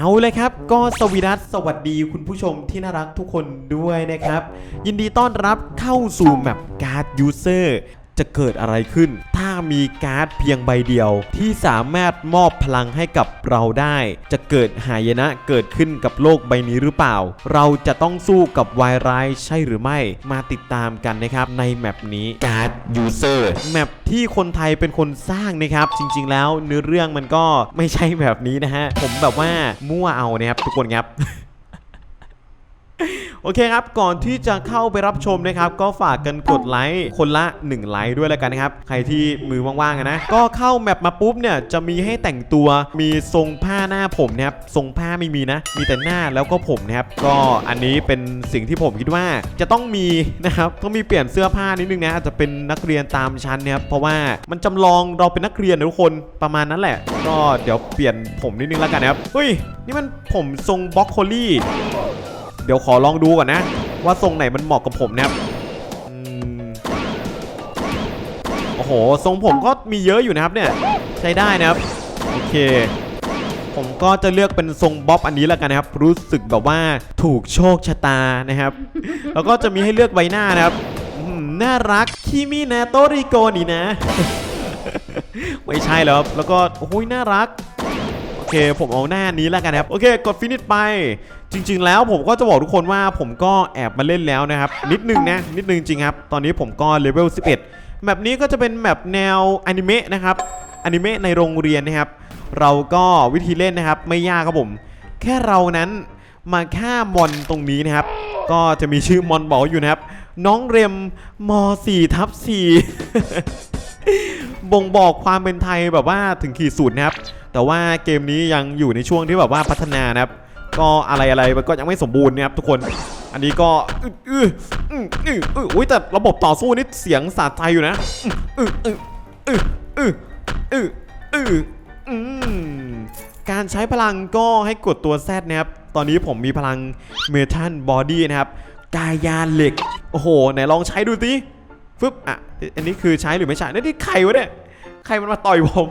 เอาเลยครับ ก็สวีดัสสวัสดีคุณผู้ชมที่น่ารักทุกคนด้วยนะครับ ยินดีต้อนรับเข้าสู่แมปการ์ดยูเซอร์ จะเกิดอะไรขึ้น ถ้ามีการ์ดเพียงใบเดียว ที่สามารถมอบพลังให้กับเราได้ จะเกิดหายนะเกิดขึ้นกับโลกใบนี้หรือเปล่า เราจะต้องสู้กับวายร้ายใช่หรือไม่มาติดตามกันนะครับในแมปนี้การ์ดยูเซอร์แมปที่คนไทยเป็นคนสร้างนะครับ จริง ๆ แล้วเนื้อเรื่องมันก็ไม่ใช่แบบนี้นะฮะผมแบบว่ามั่วเอานะครับทุกคนครับ โอเคครับ ก่อนที่จะเข้าไปรับชมนะครับ ก็ฝากกันกดไลค์คนละ 1 ไลค์ด้วยแล้วกันนะครับ ใครที่มือว่างๆนะ ก็เข้าแมปมาปุ๊บเนี่ย จะมีให้แต่งตัวมีทรงผ้าหน้าผมนะครับ ทรงผ้าไม่มีนะ มีแต่หน้าแล้วก็ผมนะครับ ก็อันนี้เป็นสิ่งที่ผมคิดว่าจะต้องมีนะครับต้องมีเปลี่ยนเสื้อผ้านิดนึงนะอาจจะเป็นนักเรียนตามชั้นนะครับเพราะว่ามันจำลองเราเป็นนักเรียนนะทุกคนประมาณนั้นแหละ ก็เดี๋ยวเปลี่ยนผมนิดนึงแล้วกันนะครับเฮ้ยนี่มันผมทรงบ็อกโคลี่ เดี๋ยวขอลองดูก่อนนะ ว่าทรงไหนมันเหมาะกับผมนะครับอืมโอ้โห ทรงผมก็มีเยอะอยู่นะครับเนี่ยใช้ได้นะครับ โอเค ผมก็จะเลือกเป็นทรงบ๊อบอันนี้แล้วกันนะครับ รู้สึกแบบว่าถูกโชคชะตานะครับ แล้วก็จะมีให้เลือกใบหน้านะครับน่ารักคิมินาโตริโกนี่นะ ไม่ใช่แล้วครับแล้วก็โอ้ยน่ารักโอเค ผมเอาหน้านี้แล้วกันนะครับ โอเค กดฟินิชไป จริง ๆ แล้วผมก็จะบอกทุกคนว่าผมก็แอบมาเล่นแล้วนะครับ นิดนึงนะนิดนึงจริงครับ ตอนนี้ผมก็เลเวล 11แมปนี้ก็จะเป็นแมปแนวอนิเมะนะครับอนิเมะในโรงเรียนนะครับ เราก็วิธีเล่นนะครับ ไม่ยากครับผม แค่เรานั้นมาฆ่ามอนตรงนี้นะครับ ก็จะมีชื่อมอนบอกอยู่นะครับ น้องเรมม4ทับ4บ่งบอกความเป็นไทยแบบว่าถึงขีดสุดนะครับ แต่ว่าเกมนี้ยังอยู่ในช่วงที่แบบว่าพัฒนานะครับ ก็อะไรอะไรมันก็ยังไม่สมบูรณ์นะครับทุกคน อันนี้ก็อืออืออืออืออุ้ยแต่ระบบต่อสู้นี่เสียงสาดใจอยู่นะอืออืออืออืออืออืออืมการใช้พลังก็ให้กดตัว Z นะครับ ตอนนี้ผมมีพลังเมทัลบอดี้นะครับ กายาเหล็ก โอ้โห ไหนลองใช้ดูสิฟึบอะ อันนี้คือใช้หรือไม่ใช้นี่ที่ใครวะเนี่ย ใครมันมาต่อยผม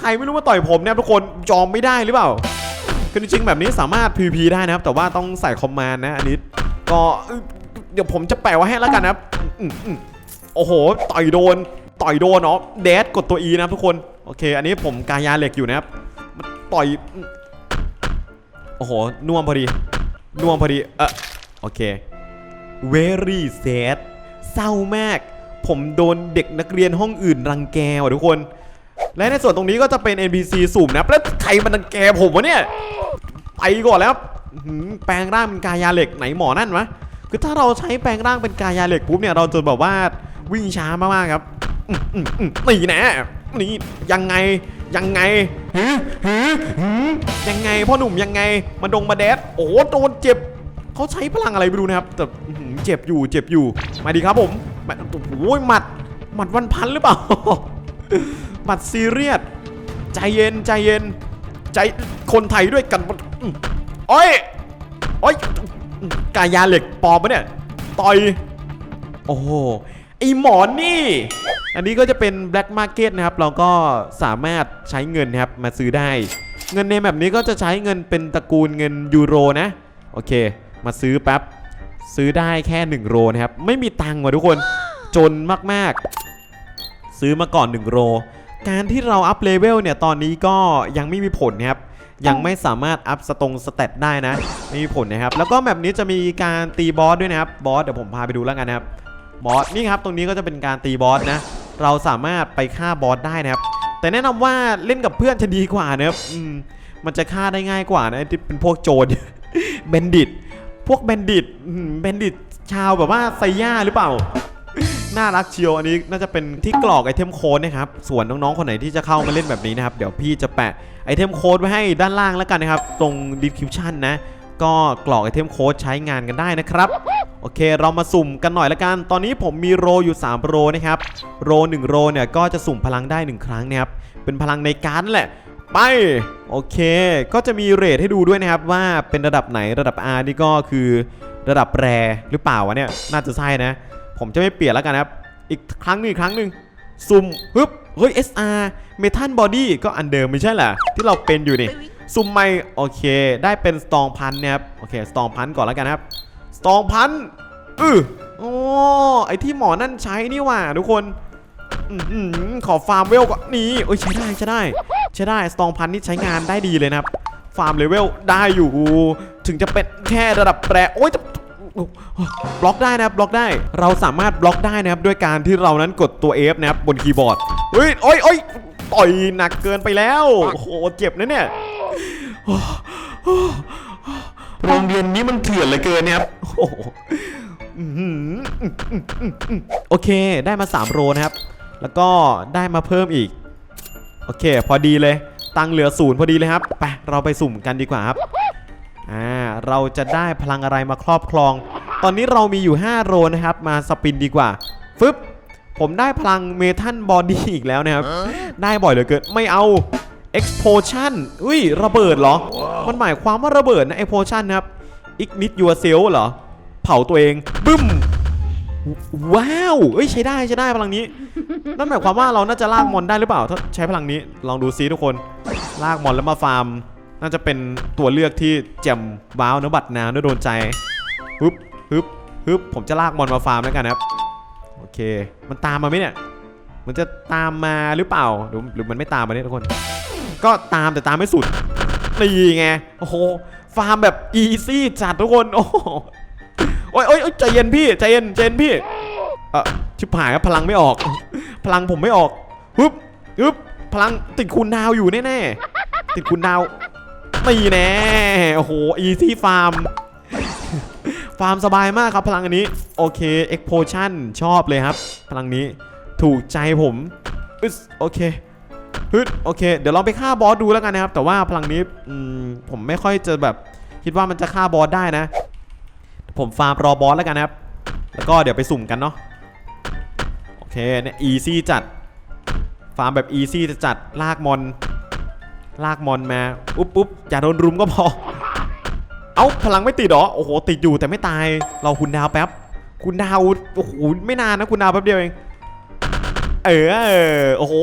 ใครไม่รู้มาต่อยผมเนี่ยทุกคนจอมไม่ได้หรือเปล่า คือจริงๆแบบนี้สามารถ PVP ได้นะครับ แต่ว่าต้องใส่คอมมานด์นะ อันนี้ก็เดี๋ยวผมจะแปะไว้ให้แล้วกันนะครับอืมอืมโอ้โห ต่อยโดน ต่อยโดนเนาะเดดกดตัว E นะครับทุกคน โอเค อันนี้ผมกายาเหล็กอยู่นะครับมันต่อย โอ้โหน่วมพอดีน่วมพอดี เออโอเค very sad เศร้ามาก ผมโดนเด็กนักเรียนห้องอื่นรังแกว่ะทุกคน และในส่วนตรงนี้ก็จะเป็น NPC สุ่มนะ แล้วใครมันรังแกผมวะเนี่ย ไปก่อนแล้วครับแปลงร่างเป็นกายาเหล็กไหนหมอนั่นวะคือถ้าเราใช้แปลงร่างเป็นกายาเหล็กปุ๊บเนี่ยเราจะแบบว่าวิ่งช้ามากๆครับนี่แน่นี่ยังไงยังไงหืหืยังไงพ่อหนุ่มยังไงมาดงมาแดดโอ้โหโดนเจ็บเขาใช้พลังอะไรไม่รู้นะครับแต่เจ็บอยู่เจ็บอยู่มาดีครับผมมาโอ้ยหมัดหมัดวันพันหรือเปล่าหมัดซีเรียสใจเย็นใจเย็น ใจคนไทยด้วยกัน โอ้ยโอ้ยกายาเหล็กปลอมปะเนี่ย ต่อย โอ้โห ไอหมอนนี่ อันนี้ก็จะเป็น Black Market นะครับ เราก็สามารถใช้เงินนะครับมาซื้อได้ เงินในแบบนี้ก็จะใช้เงินเป็นตระกูลเงินยูโรนะ โอเค มาซื้อแป๊บ ซื้อได้แค่1โรนะครับ ไม่มีตังค์ว่ะทุกคน จนมากๆ ซื้อมาก่อน1โร การที่เราอัพเลเวลเนี่ย ตอนนี้ก็ยังไม่มีผลนะครับ ยังไม่สามารถอัพสตรงสเตตได้นะไม่มีผลนะครับ แล้วก็แบบนี้จะมีการตีบอสด้วยนะครับบอสเดี๋ยวผมพาไปดูแล้วกันนะครับบอสนี่ครับตรงนี้ก็จะเป็นการตีบอสนะ เราสามารถไปฆ่าบอสได้นะครับ แต่แนะนำว่าเล่นกับเพื่อนจะดีกว่านะครับอืมมันจะฆ่าได้ง่ายกว่านะที่เป็นพวกโจรเบนดิตพวกเบนดิตเบนดิตชาวแบบว่าไซย่าหรือเปล่า น่ารักเชียวอันนี้น่าจะเป็นที่กรอกไอเทมโค้ดนะครับ ส่วนน้องๆคนไหนที่จะเข้ามาเล่นแบบนี้นะครับ เดี๋ยวพี่จะแปะไอเทมโค้ดไว้ให้ด้านล่างแล้วกันนะครับ ตรง description นะ ก็กรอกไอเทมโค้ดใช้งานกันได้นะครับ โอเค เรามาสุ่มกันหน่อยละกัน ตอนนี้ผมมีโรอยู่ 3 โรนะครับ โร1โรเนี่ยก็จะสุ่มพลังได้ 1 ครั้งนะครับ เป็นพลังในการดแหละไปโอเค ก็จะมีเรทให้ดูด้วยนะครับว่าเป็นระดับไหนระดับ R นี่ก็คือระดับแรหรือเปล่าวะเนี่ยน่าจะใช่นะ ผมจะไม่เปลี่ยนแล้วกันครับ อีกครั้งหนึงอีกครั้งหนึ่งซุ่มฮึบเฮ้ย SR เมทัลบอดี้ก็อันเดิมไม่ใช่เหรอที่เราเป็นอยู่นี่ซุ่มไม่โอเค ได้เป็นสตองพันเนี่ยครับโอเคสตองพันก่อนแล้วกันครับสตองพันอือโอ้ไอที่หมอนั่นใช้นี่ว่าทุกคนอขอฟาร์มเวลก่อนนี่โอ้ยใช้ได้ใช้ได้ใช้ได้สตองพันนี่ใช้งานได้ดีเลยนะครับ ฟาร์มเลเวลได้อยู่ ถึงจะเป็นแค่ระดับแปรโอ้ย บล็อกได้นะครับบล็อกได้ เราสามารถบล็อกได้นะครับด้วยการที่เรานั้นกดตัว F นะครับบนคีย์บอร์ดเฮ้ยโอ้ยโอ้ยต่อยหนักเกินไปแล้วโอ้โหเจ็บนะเนี่ยโรงเรียนนี้มันเถื่อนเหลือเกินเนี่ยครับโอ้โหอื้อหือโอเคได้มา 3 โรนะครับ แล้วก็ได้มาเพิ่มอีก โอเค พอดีเลย ตังค์เหลือศูนย์พอดีเลยครับ ไป เราไปสุ่มกันดีกว่าครับ อ่าเราจะได้พลังอะไรมาครอบครอง ตอนนี้เรามีอยู่ 5 โรนะครับมาสปินดีกว่าฟึบผมได้พลังเมทัลบอดี้อีกแล้วนะครับ ได้บ่อยเหลือเกินไม่เอา explosion อุ้ยระเบิดเหรอ มันหมายความว่าระเบิดนะ explosion นะครับ ignite yourself เหรอ เผาตัวเองบึ้มว้าวเอ้ยใช้ได้ใช้ได้พลังนี้ นั่นหมายความว่าเราน่าจะลากมอนได้หรือเปล่า ถ้าใช้พลังนี้ลองดูซิทุกคน ลากมอนแล้วมาฟาร์ม น่าจะเป็นตัวเลือกที่แจ่มว้าวนื้อบัตรนาวเนื้อโดนใจฮึบฮึบฮึบผมจะลากมอนมาฟาร์มแล้วกันนะครับ โอเค มันตามมาไหมเนี่ย มันจะตามมาหรือเปล่า หรือหรือมันไม่ตามมาเนี่ยทุกคน ก็ตามแต่ตามไม่สุดนี่ไง โอ้โห ฟาร์มแบบอีซี่จัดทุกคน โอ้โหโอ้ยโอ้ยโอ้ยใจเย็นพี่ใจเย็นใจเย็นพี่ เออชิบหายครับพลังไม่ออก พลังผมไม่ออกฮึบฮึบพลังติดคูณดาวอยู่แน่ๆติดคูณดาว นี่แน่โอ้โหอีซี่ฟาร์มฟาร์มสบายมากครับพลังอันนี้ โอเคเอ็กโพชั่นชอบเลยครับ พลังนี้ถูกใจผมอึสโอเคฮึดโอเค เดี๋ยวลองไปฆ่าบอสดูแล้วกันนะครับ แต่ว่าพลังนี้ผมไม่ค่อยจะแบบ คิดว่ามันจะฆ่าบอสได้นะ ผมฟาร์มรอบอสแล้วกันนะครับ แล้วก็เดี๋ยวไปสุ่มกันเนาะโอเคเนี่ยอีซี่จัด ฟาร์มแบบอีซี่จะจัดลากมอน ลากมอนมาอุ๊บอุ๊บอย่าโดนรุมก็พอ เอ้าพลังไม่ติดหรอโอ้โหติดอยู่แต่ไม่ตาย เราคุณดาวแป๊บ คุณดาวโอ้โหไม่นานนะคุณดาวแป๊บเดียวเองเออโอ้โห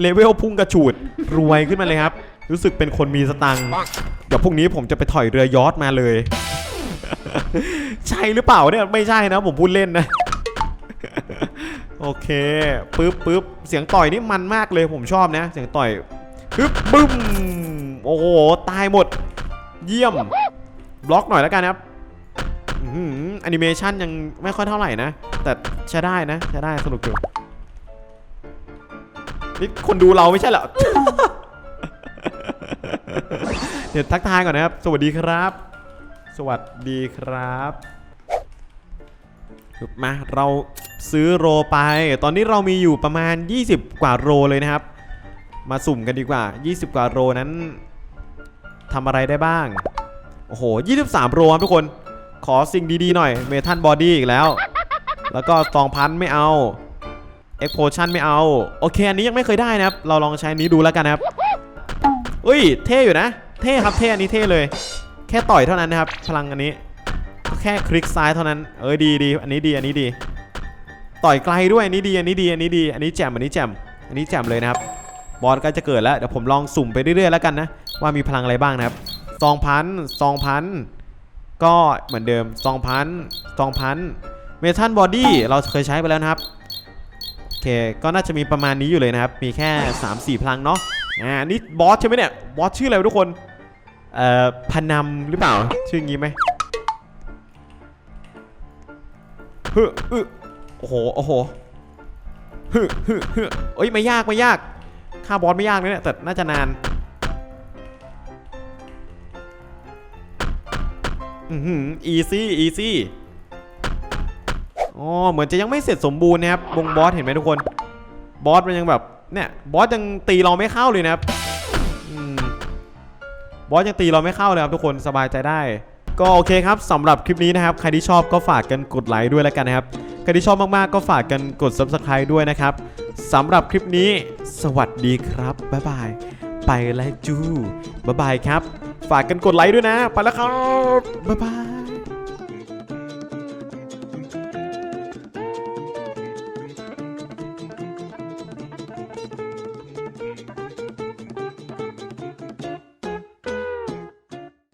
เลเวลพุ่งกระฉูดรวยขึ้นมาเลยครับ รู้สึกเป็นคนมีสตังค์เดี๋ยวพรุ่งนี้ผมจะไปถอยเรือยอทมาเลย ใช่หรือเปล่าเนี่ยไม่ใช่นะผมพูดเล่นนะโอเคปึ๊บปึ๊บเสียงต่อยนี่มันมากเลยผมชอบนะ เสียงต่อย ปึ๊บบึ้ม โอ้โห ตายหมด เยี่ยม บล็อกหน่อยแล้วกันครับอื้อหือแอนิเมชันยังไม่ค่อยเท่าไหร่นะ แต่ใช้ได้นะ ใช้ได้สนุกอยู่นี่คนดูเราไม่ใช่เหรอ เดี๋ยวทักทายก่อนนะครับ สวัสดีครับ สวัสดีครับมาเราซื้อโรไป ตอนนี้เรามีอยู่ประมาณ 20 กว่าโรเลยนะครับ มาสุ่มกันดีกว่า 20 กว่าโรนั้นทำอะไรได้บ้าง โอ้โห 23 โรครับทุกคน ขอสิ่งดีๆหน่อย เมทัลบอดี้อีกแล้ว แล้วก็ตองพันไม่เอาเอ็กโพชั่นไม่เอา โอเค อันนี้ยังไม่เคยได้นะครับ เราลองใช้อนนี้ดูแล้วกันนะครับ อุ้ย เท่อยู่นะ เท่ครับ เท่อันนี้เท่เลย แค่ต่อยเท่านั้นนะครับ พลังอันนี้ แค่คลิกซ้ายเท่านั้น เออดีดี อันนี้ดี อันนี้ดี ต่อยไกลด้วย อันนี้ดี อันนี้ดี อันนี้ดี อันนี้แจ่ม อันนี้แจ่ม อันนี้แจ่มเลยนะครับ บอสก็จะเกิดแล้ว เดี๋ยวผมลองสุ่มไปเรื่อยๆแล้วกันนะ ว่ามีพลังอะไรบ้างนะครับสองพันสองพันก็เหมือนเดิมสองพันสองพันเมทัลบอดี้เราเคยใช้ไปแล้วนะครับโอเคก็น่าจะมีประมาณนี้อยู่เลยนะครับ มีแค่ 3-4 พลังเนาะอ่านี่บอสใช่ไหมเนี่ยบอสชื่ออะไรทุกคนเอ่อพนัมหรือเปล่าชื่อย่างงี้ไหมฮึอึโอ้โหโอ้โหฮึฮึฮึเอ้ยไม่ยากไม่ยาก ฆ่าบอสไม่ยากนะเนี่ยแต่น่าจะนานอือหือ easy easy อ๋อเหมือนจะยังไม่เสร็จสมบูรณ์นะครับวงบอสเห็นไหมทุกคนบอสมันยังแบบเนี่ยบอสยังตีเราไม่เข้าเลยนะครับบอสยังตีเราไม่เข้าเลยครับทุกคนสบายใจได้ ก็โอเคครับสำหรับคลิปนี้นะครับ ใครที่ชอบก็ฝากกันกดไลค์ด้วยแล้วกันนะครับ ใครที่ชอบมากๆก็ฝากกันกด subscribe ด้วยนะครับ สำหรับคลิปนี้ สวัสดีครับ บ๊ายบาย ไปแล้วจู บ๊ายบายครับ ฝากกันกดไลค์ด้วยนะ ไปแล้วครับ บ๊ายบาย